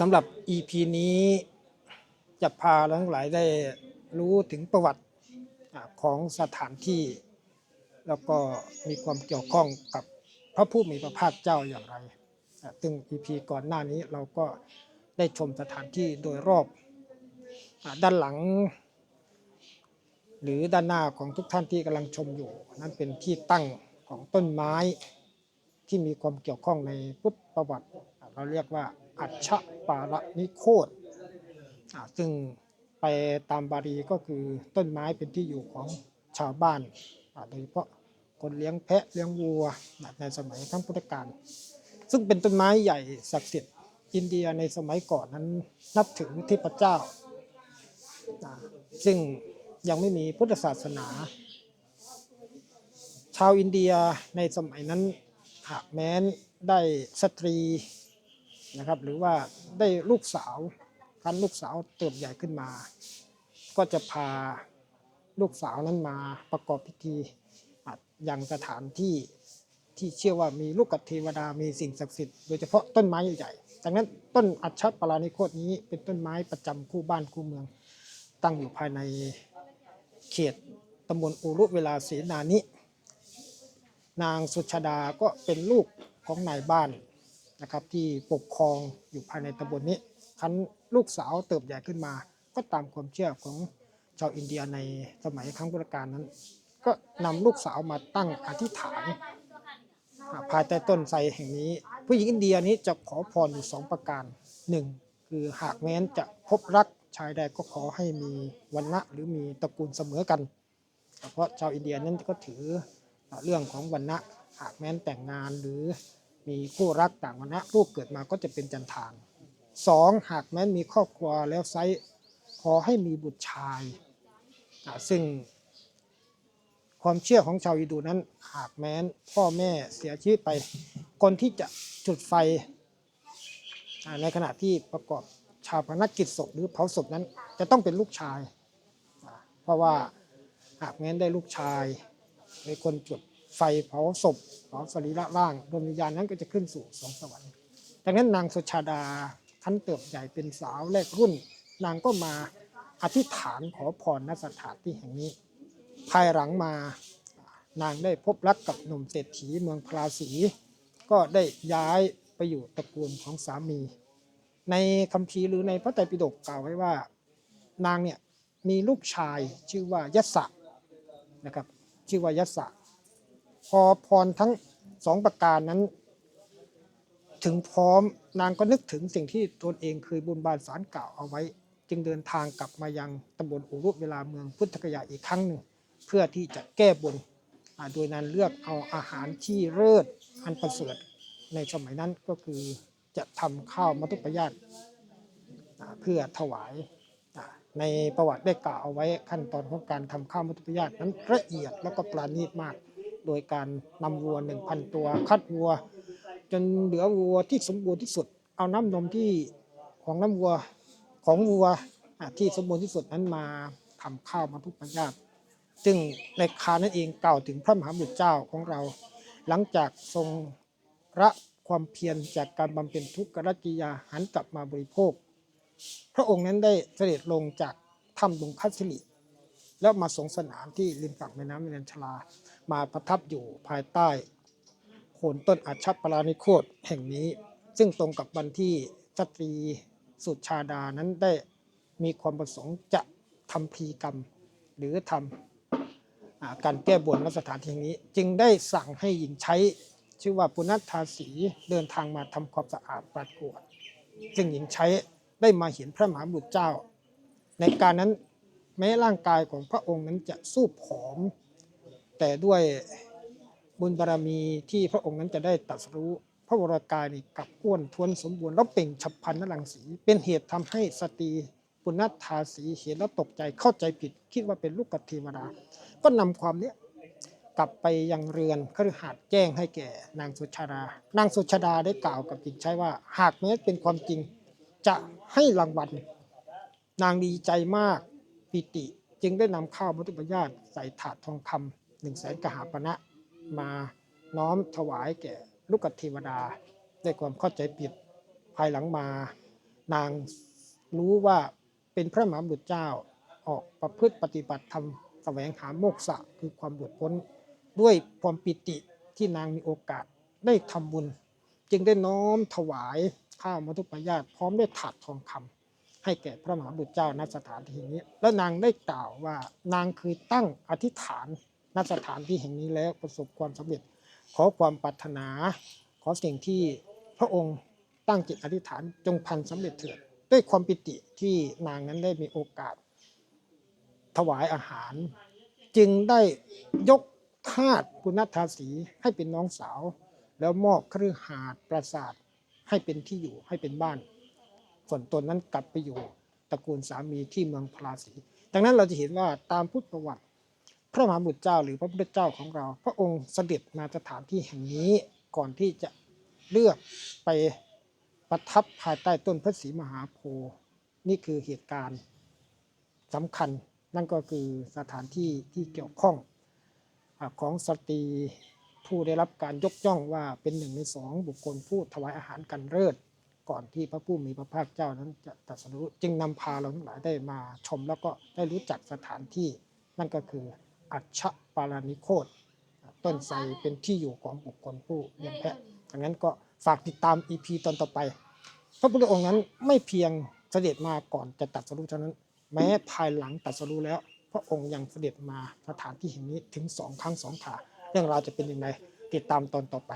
สำหรับ EP นี้จะพาทั้งหลายได้รู้ถึงประวัติของสถานที่ แล้วก็มีความเกี่ยวข้องกับพระผู้มีพระภาคเจ้าอย่างไรซึ่ง EP ก่อนหน้านี้เราก็ได้ชมสถานที่โดยรอบอด้านหลัง หรือด้านหน้าของทุกท่านที่กำลังชมอยู่ นั้นเป็นที่ตั้งของต้นไม้ที่มีความเกี่ยวข้องในพุทธประวัติ เราเรียกว่า อัชปาระนิโคตซึ่งไปตามบาลีก็คือต้นไม้เป็นที่อยู่ของชาวบ้านโดยเฉพาะคนเลี้ยงแพะเลี้ยงวัวในสมัยครั้งพุทธกาลซึ่งเป็นต้นไม้ใหญ่ศักดิ์สิทธิ์อินเดียในสมัยก่อนนั้นนับถือเทพเจ้าอ่าซึ่งยังไม่มีพุทธศาสนา ชาวอินเดียในสมัยนั้นหากแม้นได้สตรี นะครับ หรือว่าได้ลูกสาวคันลูกสาวเติบใหญ่ขึ้นมา ก็จะพาลูกสาวนั้นมาประกอบพิธีอะยังสถานที่ที่เชื่อว่ามีลูกกเทวดามีสิ่งศักดิ์สิทธิ์โดยเฉพาะต้นไม้ใหญ่ๆดังนั้นต้นอัชชปรานิโคตนี้เป็นต้นไม้ประจำคู่บ้านคู่เมือง ตั้งอยู่ภายในเขตตำบลอูรุเวลาเสนานิ นางสุชาดาก็เป็นลูกของนายบ้าน นะครับที่ปกครองอยู่ภายในตำบลนี้คันลูกสาวเติบใหญ่ขึ้นมา ก็ตามความเชื่อของชาวอินเดียในสมัยครั้งพุทธกาลนั้น ก็นำลูกสาวมาตั้งอธิษฐานภายใต้ต้นไทรแห่งนี้ ผู้หญิงอินเดียนี้จะขอพรอยู่สองประการหนึ่งคือหากแม้นจะพบรักชายใดก็ขอให้มีวันณะหรือมีตระกูลเสมอกัน เพราะชาวอินเดียนั้นก็ถือเรื่องของวันณะหากแม้นแต่งงานหรือ มีคู่รักต่างวันณะลูกเกิดมาก็จะเป็นจันทานสองหากแม้นมีครอบครัวแล้วไซขอให้มีบุตรชายซึ่งความเชื่อของชาวอิดูนั้น หากแม้นพ่อแม่เสียชีวิตไป คนที่จะจุดไฟในขณะที่ประกอบชาพนักกิจศพหรือเผาศพนั้น จะต้องเป็นลูกชาย เพราะว่าหากแม้นได้ลูกชายในคนจุด ไฟเผาศพเผาสรีระร่างดวงวิญญาณนั้นก็จะขึ้นสู่สองสวรรค์ดังนั้นนางสุชาดาท่านเติบใหญ่เป็นสาวแรกรุ่น นางก็มาอธิษฐานขอพรณสถานที่แห่งนี้ ภายหลังมานางได้พบรักกับหนุ่มเศรษฐีเมืองพราสี ก็ได้ย้ายไปอยู่ตระกูลของสามี ในคัมภีร์หรือในพระไตรปิฎกกล่าวไว้ว่า นางเนี่ยมีลูกชายชื่อว่ายัสสะนะครับชื่อว่ายัสสะพ อพรทั้งสองประการนั้น ถึงพร้อมนางก็นึกถึงสิ่งที่ตนเองเคยบุญบานสารกล่าวเอาไว้ จึงเดินทางกลับมายังตำบลอุรุเวลาเมืองพุทธกยาอีกครั้งหนึ่ง เพื่อที่จะแก้บนโดยนั้นเลือกเอาอาหารที่เลิศอันประเสริฐในสมัยนั้นก็คือจะทำข้าวมัทุปยาตเพื่อถวายในประวัติได้กล่าวเอาไว้ขั้นตอนของการทำข้าวมัทุปยาตนั้นละเอียดแล้วก็ปราณีตมาก โดยการนำวัว 1,000 ตัว คัดวัว จนเหลือวัวที่สมบูรณ์ที่สุด เอาน้ำนมที่ของน้ำวัวของวัวที่สมบูรณ์ที่สุดนั้นมาทำข้าวมาทุกปัญญาตซึ่งในคานั้นเองกล่าวถึงพระมหาบุตรเจ้าของเรา หลังจากทรงละความเพียรจากการบำเพ็ญทุกขกิยาหันกลับมาบริโภค พระองค์นั้นได้เสด็จลงจากถ้ำดงคัสสิลิ แล้วมาสงสนานที่ริมฝั่งแม่น้ำเมรัญชลา มาประทับอยู่ภายใต้โคนต้นอัชชปรานิโคตแห่งนี้ ซึ่งตรงกับวันที่สตรีสุชาดานั้นได้มีความประสงค์จะทำพีกรรมหรือทำอการแก้บนณสถานที่แห่งนี้ จึงได้สั่งให้หญิงใช้ชื่อว่าปุณณทาสีเดินทางมาทำความสะอาดปัดกวดซึ่งหญิงใช้ได้มาเห็นพระมหาบุตรเจ้า ในการนั้น ม้ร่างกายของพระองค์นั้นจะสู้ผอม แต่ด้วยบุญบารมีที่พระองค์นั้นจะได้ตรัสรู้พระวรากายนี่กลับอ้วนท้วนสมบูรณ์แล้วเป่งฉับพลันนรังสี เป็นเหตุทำให้สตรีปุณณทาสีเห็นแล้วตกใจเข้าใจผิด คิดว่าเป็นลูกกบเทวดา ก็นำความเนี้ยกลับไปยังเรือนคฤหาสน์แจ้งให้แก่ นางสุชาดา นางสุชาดาได้กล่าวกับหญิงใช้ว่า หากแม้เป็นความจริงจะให้รางวัล นางดีใจมาก ปิติ จึงได้นำข้าวมัทุปยาตใส่ถาดทองคำหนึ่งแสนกหาปณะมาน้อมถวายแก่ลูกกบเทวดาด้วยความเข้าใจผิดภายหลังมา นางรู้ว่าเป็นพระมหาบุตรเจ้าออกประพฤติปฏิบัติธรรมแสวงหาโมกษะคือความหลุดพ้น ด้วยความปิติที่นางมีโอกาสได้ทำบุญ จึงได้น้อมถวายข้าวมัทุปยาตพร้อมด้วยถาดทองคำ ให้แก่พระมหาบุตรเจ้าณสถานที่แห่งนี้ แล้วนางได้กล่าวว่านางคือตั้งอธิษฐานณสถานที่แห่งนี้แล้วประสบความสำเร็จ ขอความปรารถนา ขอสิ่งที่พระองค์ตั้งจิตอธิษฐานจงพันสำเร็จเถิดด้วยความปิติที่นางนั้นได้มีโอกาส ถวายอาหาร จึงได้ยกทาสปุณธาสีให้เป็นน้องสาว แล้วมอบเครือหาดปราสาทให้เป็นที่อยู่ให้เป็นบ้าน ส่วนตนนั้นกลับไปอยู่ตระกูลสามีที่เมืองพราสีดังนั้นเราจะเห็นว่าตามพุทธประวัติ พระมหาบุตรเจ้าหรือพระพุทธเจ้าของเรา พระองค์เสด็จมาสถานที่แห่งนี้ก่อนที่จะเลือกไปประทับภายใต้ต้นพระศรีมหาโพธิ์นี่คือเหตุการณ์สำคัญ นั่นก็คือสถานที่ที่เกี่ยวข้องของสตรีผู้ได้รับการยกย่องว่าเป็นหนึ่งในสองบุคคลผู้ถวายอาหารกันเลิศ ก่อนที่พระผู้มีพระภาคเจ้านั้นจะตรัสรู้จึงนำพาเราทั้งหลายได้มาชม แล้วก็ได้รู้จักสถานที่ นั่นก็คืออัชชปารานิโคตต้นไทรเป็นที่อยู่ของบุคคลผู้เลี้ยงแพะดังนั้นก็ฝากติดตาม EP ตอนต่อไป พระพุทธองค์นั้นไม่เพียงเสด็จมาก่อนจะตรัสรู้เท่านั้น แม้ภายหลังตรัสรู้แล้ว พระองค์ยังเสด็จมาสถานที่แห่งนี้ถึงสองครั้งสองขาเรื่องราวจะเป็นยังไงติดตามตอนต่อไป